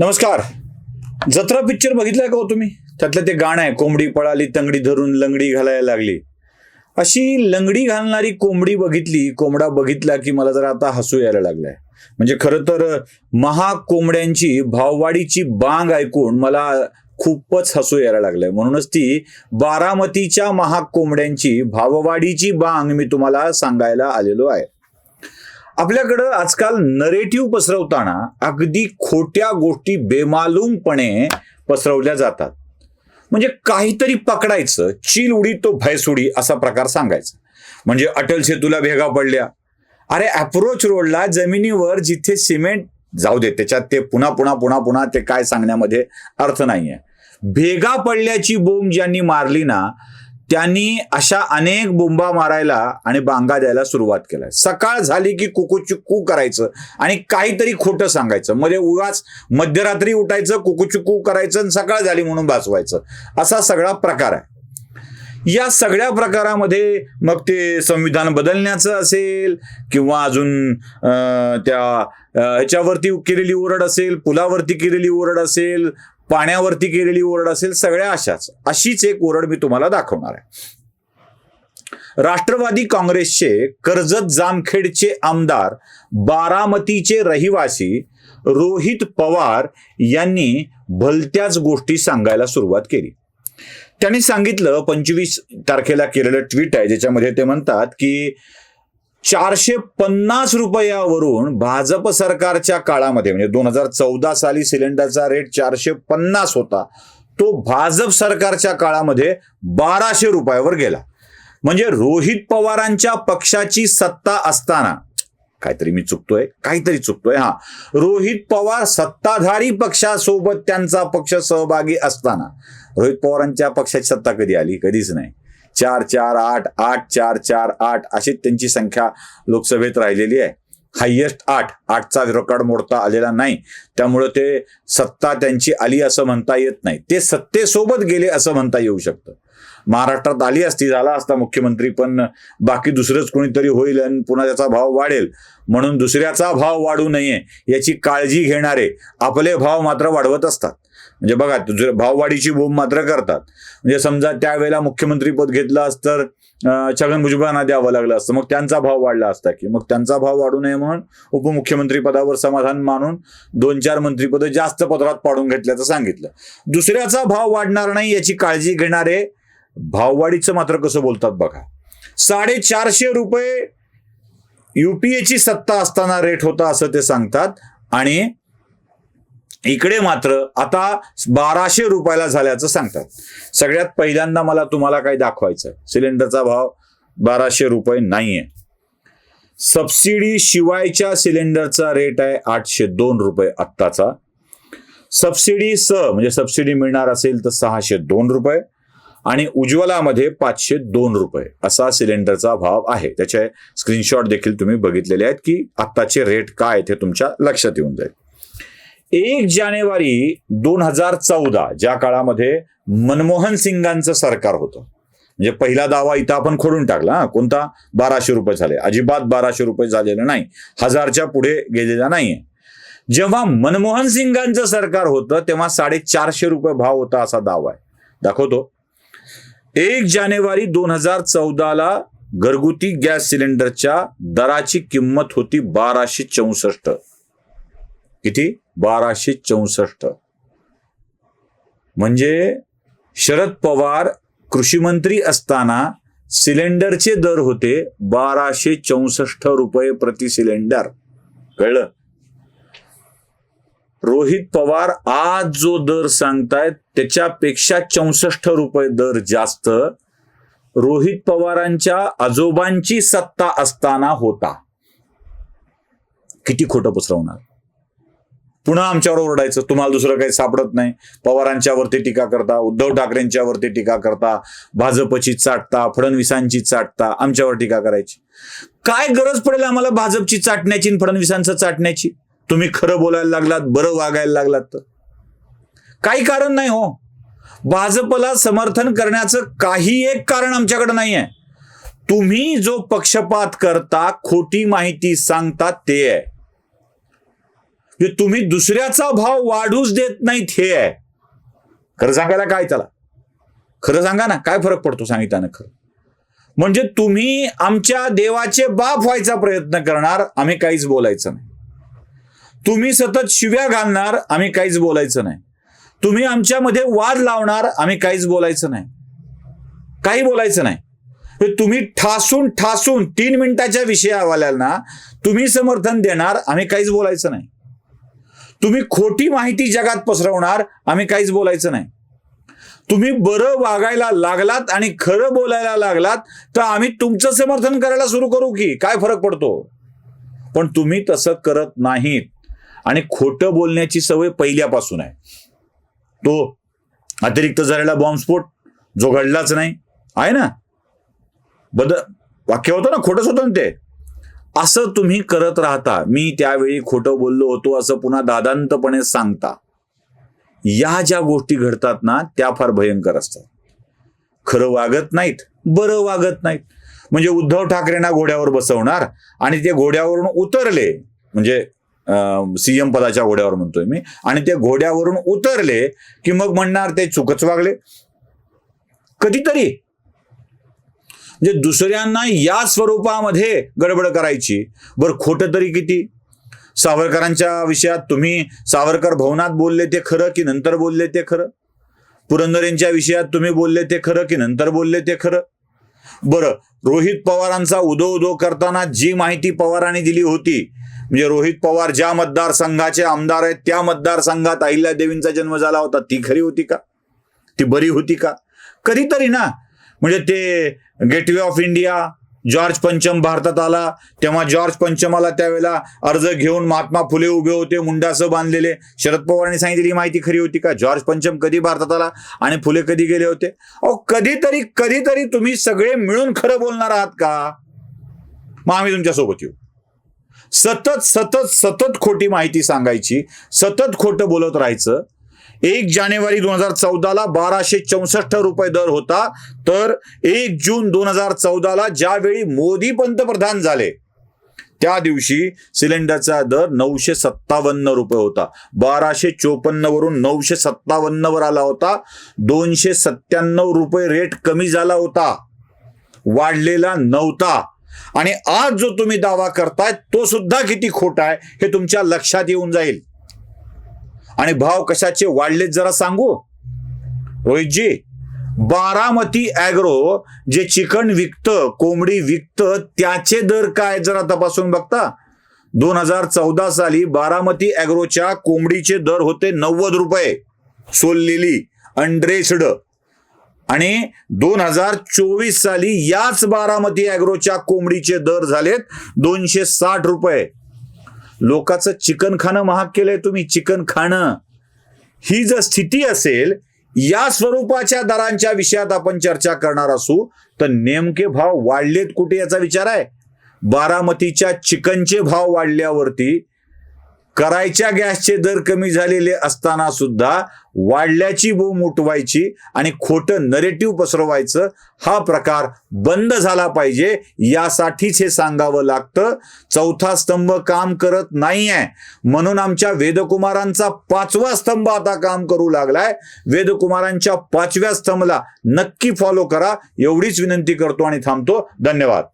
नमस्कार. जत्रा पिक्चर बघितलाय का हो तुम्ही? त्यातलं ते गाणं आहे कोंबडी पळाली तंगडी धरून लंगडी घालायला लागली. अशी लंगडी घालणारी कोंबडी बघितली कोंबडा बघितला की मला जरा आता हसू यायला लागलाय. म्हणजे खरं तर महाकोंबड्यांची भाववाडीची बांग ऐकून मला खूपच हसू यायला लागलंय. म्हणूनच ती बारामतीच्या महाकोंबड्यांची भाववाडीची बांग मी तुम्हाला सांगायला आलेलो आहे. आपल्याकडं आजकाल नरेटिव्ह पसरवताना अगदी खोट्या गोष्टी बेमालूमपणे पसरवल्या जातात. म्हणजे काहीतरी पकडायचं चील उडी तो भैस उडी असा प्रकार सांगायचा. म्हणजे अटल सेतूला भेगा पडल्या. अरे अप्रोच रोडला जमिनीवर जिथे सिमेंट जाऊ दे त्याच्यात ते पुन्हा पुन्हा पुन्हा पुन्हा ते काय सांगण्यामध्ये अर्थ नाहीये. भेगा पडल्याची बोंब ज्यांनी मारली ना त्यांनी अशा अनेक बोंबा मारायला आणि बांगा द्यायला सुरुवात केलाय. सकाळ झाली की कुकुचुकू करायचं आणि काहीतरी खोटं सांगायचं. मध्ये उगाच मध्यरात्री उठायचं कुकुचुकू करायचं आणि सकाळ झाली म्हणून भासवायचं असा सगळा प्रकार आहे. या सगळ्या प्रकारामध्ये मग ते संविधान बदलण्याचं असेल किंवा अजून अं, त्या ह्याच्यावरती केलेली ओरड असेल पुलावरती केलेली ओरड असेल पाण्यावरती केलेली ओरड असेल सगळ्या अशाच. अशीच एक ओरड मी तुम्हाला दाखवणार आहे. राष्ट्रवादी काँग्रेसचे कर्जत जामखेडचे आमदार बारामतीचे रहिवासी रोहित पवार यांनी भलत्याच गोष्टी सांगायला सुरुवात केली. त्यांनी सांगितलं पंचवीस तारखेला केलेलं ट्विट आहे ज्याच्यामध्ये ते म्हणतात की चारशे पन्नास रुपयावरून भाजप सरकारच्या काळामध्ये म्हणजे दोन हजार चौदा साली सिलेंडरचा रेट चारशे पन्नास होता तो भाजप सरकारच्या काळामध्ये बाराशे रुपयावर गेला. म्हणजे रोहित पवारांच्या पक्षाची सत्ता असताना काहीतरी मी चुकतोय काहीतरी चुकतोय हा. रोहित पवार सत्ताधारी पक्षासोबत त्यांचा पक्ष सहभागी असताना रोहित पवारांच्या पक्षाची सत्ता कधी आली? कधीच नाही. चार चार आठ आठ चार चार आठ अशी त्यांची संख्या लोकसभेत राहिलेली आहे. हायेस्ट आठ आठचा रेकॉर्ड मोडता आलेला नाही. त्यामुळं ते सत्ता त्यांची आली असं म्हणता येत नाही. ते सत्तेसोबत गेले असं म्हणता येऊ शकतं. महाराष्ट्रात आली असती झाला असता मुख्यमंत्री पण बाकी दुसरंच कोणीतरी होईल आणि पुन्हा त्याचा भाव वाढेल. म्हणून दुसऱ्याचा भाव वाढू नये याची काळजी घेणारे आपले भाव मात्र वाढवत असतात. म्हणजे बघा भाववाढीची बोंब मात्र करतात. म्हणजे समजा त्यावेळेला मुख्यमंत्रीपद घेतलं असतं तर छगन भुजबळांना द्यावं लागलं असतं मग त्यांचा भाव वाढला असता की मग त्यांचा भाव वाढू नये म्हणून उपमुख्यमंत्री पदावर समाधान मानून दोन चार मंत्रीपदं जास्त पदरात पाडून घेतल्याचं सांगितलं. दुसऱ्याचा भाव वाढणार नाही याची काळजी घेणारे भाववाढीचं मात्र कसं बोलतात बघा. साडेचारशे रुपये युपीएची सत्ता असताना रेट होता असं ते सांगतात. आणि इकडे मात्र आता बाराशे रुपयाला झाल्याचं सांगतात. सगळ्यात पहिल्यांदा मला तुम्हाला काय दाखवायचं सिलेंडरचा भाव बाराशे रुपये नाहीये. सबसिडी शिवायच्या सिलेंडरचा रेट आहे आठशे दोन रुपये आत्ताचा. सबसिडी स म्हणजे सबसिडी मिळणार असेल तर सहाशे दोन रुपये. आणि उज्ज्वलामध्ये पाचशे दोन रुपये असा सिलेंडरचा भाव आहे. त्याचे स्क्रीनशॉट देखील तुम्ही बघितलेले आहेत की आत्ताचे रेट काय ते तुमच्या लक्षात येऊन जाईल. एक जानेवारी दोन हजार चौदा ज्या काळामध्ये मनमोहन सिंगांचं सरकार होतं. म्हणजे पहिला दावा इथं आपण खोडून टाकला हा. कोणता? बाराशे रुपये झाले. अजिबात बाराशे रुपये झालेलं नाही. हजारच्या पुढे गेलेला नाहीये. जेव्हा मनमोहन सिंगांचं सरकार होतं तेव्हा साडेचारशे रुपये भाव होता असा दावा आहे. दाखवतो. एक जानेवारी दोन हजार चौदाला घरगुती गॅस सिलेंडरच्या दराची किंमत होती बाराशे चौसष्ट. किती? बाराशे चौसष्ट. म्हणजे शरद पवार कृषी मंत्री असताना सिलेंडरचे दर होते बाराशे चौसष्ट रुपये प्रति सिलेंडर. कळलं? रोहित पवार आज जो दर सांगतायत त्याच्यापेक्षा चौसष्ट रुपये दर जास्त रोहित पवारांच्या आजोबांची सत्ता असताना होता. किती खोटं पसरवणार? पुन्हा आमच्यावर ओरडायचं तुम्हाला दुसरं काही सापडत नाही. पवारांच्यावरती टीका करता उद्धव ठाकरेंच्यावरती टीका करता भाजपची चाटता फडणवीसांची चाटता आमच्यावर टीका करायची. काय गरज पडेल आम्हाला भाजपची चाटण्याची फडणवीसांचं चाटण्याची? तुम्ही खरं बोलायला लागलात बरं वागायला लागलात तर. काही कारण नाही हो. भाजपला समर्थन करण्याचं काही एक कारण आमच्याकडे नाही आहे तुम्ही जो पक्षपात करता खोटी माहिती सांगता ते आहे. जे तुम्ही दुसऱ्याचा भाव वाढूच देत नाहीत हे आहे. खरं सांगायला काय त्याला? खरं सांगा ना काय फरक पडतो सांगितल्यानं खरं? म्हणजे तुम्ही आमच्या देवाचे बाप व्हायचा प्रयत्न करणार आम्ही काहीच बोलायचं नाही. तुम्ही सतत शिव्या घालणार आम्ही काहीच बोलायचं नाही. तुम्ही आमच्यामध्ये वाद लावणार आम्ही काहीच बोलायचं नाही. काही बोलायचं नाही. तुम्ही ठासून ठासून तीन मिनिटाच्या विषयावाल्यांना तुम्ही समर्थन देणार आम्ही काहीच बोलायचं नाही. तुम्ही खोटी माहिती जगात पसरवणार आम्ही काहीच बोलायचं नाही. तुम्ही बरं वागायला लागलात आणि खरं बोलायला लागलात तर आम्ही तुमचं समर्थन करायला सुरू करू की काय फरक पडतो? पण तुम्ही तसं करत नाहीत. आणि खोटं बोलण्याची सवय पहिल्यापासून आहे. तो अतिरिक्त झालेला बॉम्बस्फोट जो घडलाच नाही आहे ना? बद वाक्य होतं ना खोटंच होतं ना ते. असं तुम्ही करत राहता. मी त्यावेळी खोटं बोललो होतो असं पुन्हा दादांतपणे सांगता. या ज्या गोष्टी घडतात ना त्या फार भयंकर असतात. खरं वागत नाहीत बरं वागत नाहीत. म्हणजे उद्धव ठाकरेंना घोड्यावर बसवणार आणि ते घोड्यावरून उतरले म्हणजे सीएम पदाच्या घोड्यावर म्हणतोय मी. आणि ते घोड्यावरून उतरले की मग म्हणणार ते चुकच वागले. कधीतरी. म्हणजे दुसऱ्यांना या स्वरूपामध्ये गडबड करायची. बरं खोटं तरी किती? सावरकरांच्या विषयात तुम्ही सावरकर भवनात बोलले ते खरं की नंतर बोलले ते खरं? पुरंदरेंच्या विषयात तुम्ही बोलले ते खरं की नंतर बोलले ते खरं? बरं रोहित पवारांचा उदो उदो करताना जी माहिती पवारांनी दिली होती म्हणजे रोहित पवार ज्या मतदारसंघाचे आमदार आहेत त्या मतदारसंघात अहिल्यादेवींचा जन्म झाला होता. ती खरी होती का? ती बरी होती का? कधीतरी ना. म्हणजे ते गेटवे ऑफ इंडिया जॉर्ज पंचम भारतात आला. तेव्हा जॉर्ज पंचमाला त्यावेळेला अर्ज घेऊन महात्मा फुले उभे होते मुंडासं बांधलेले. शरद पवारांनी सांगितलेली माहिती खरी होती का? जॉर्ज पंचम कधी भारतात आला आणि फुले कधी गेले होते? अहो कधीतरी कधीतरी तुम्ही सगळे मिळून खरं बोलणार आहात का? मग आम्ही तुमच्यासोबत येऊ. सतत सतत सतत खोटी माहिती सांगायची सतत खोटं बोलत राहायचं. एक जानेवारी दोन हजार चौदाला बाराशे चौसष्ट रुपये दर होता. तर एक जून दोन हजार चौदाला ज्यावेळी मोदी पंतप्रधान झाले त्या दिवशी सिलेंडरचा दर नऊशे सत्तावन्न रुपये होता. बाराशे चोपन्न वरून नऊशे सत्तावन्न वर आला होता. दोनशे सत्त्याण्णव रुपये रेट कमी झाला होता. वाढलेला नव्हता. आणि आज जो तुम्ही दावा करताय तो सुद्धा किती खोटा आहे हे तुमच्या लक्षात येऊन जाईल. आणि भाव कशाचे वाढलेत जरा सांगू? रोहितजी बारामती ॲग्रो जे चिकन विकतं कोंबडी विकतं त्याचे दर काय जरा तपासून बघता? दोन हजार चौदा साली बारामती ॲग्रोच्या कोंबडीचे दर होते नव्वद रुपये. सोललेली अनड्रेस्ड आणि दोन हजार चोवीस साली याच बारामती ॲग्रोच्या कोंबडीचे दर झालेत दोनशे साठ रुपये. लोकांचं चिकन खाणं महाग केलंय तुम्ही चिकन खाणं. ही जर स्थिती असेल या स्वरूपाच्या दरांच्या विषयात आपण चर्चा करणार असू तर नेमके भाव वाढलेत कुठे याचा विचार आहे? बारामतीच्या चिकनचे भाव वाढल्यावरती करायच्या गॅसचे दर कमी झालेले असताना सुद्धा वाढल्याची बोंब उठवायची आणि खोटं नरेटिव्ह पसरवायचं हा प्रकार बंद झाला पाहिजे यासाठीच हे सांगावं लागतं. चौथा स्तंभ काम करत नाही आहे म्हणून आमच्या वेदकुमारांचा पाचवा स्तंभ आता काम करू लागलाय. वेदकुमारांच्या पाचव्या स्तंभला नक्की फॉलो करा. एवढीच विनंती करतो आणि थांबतो. धन्यवाद.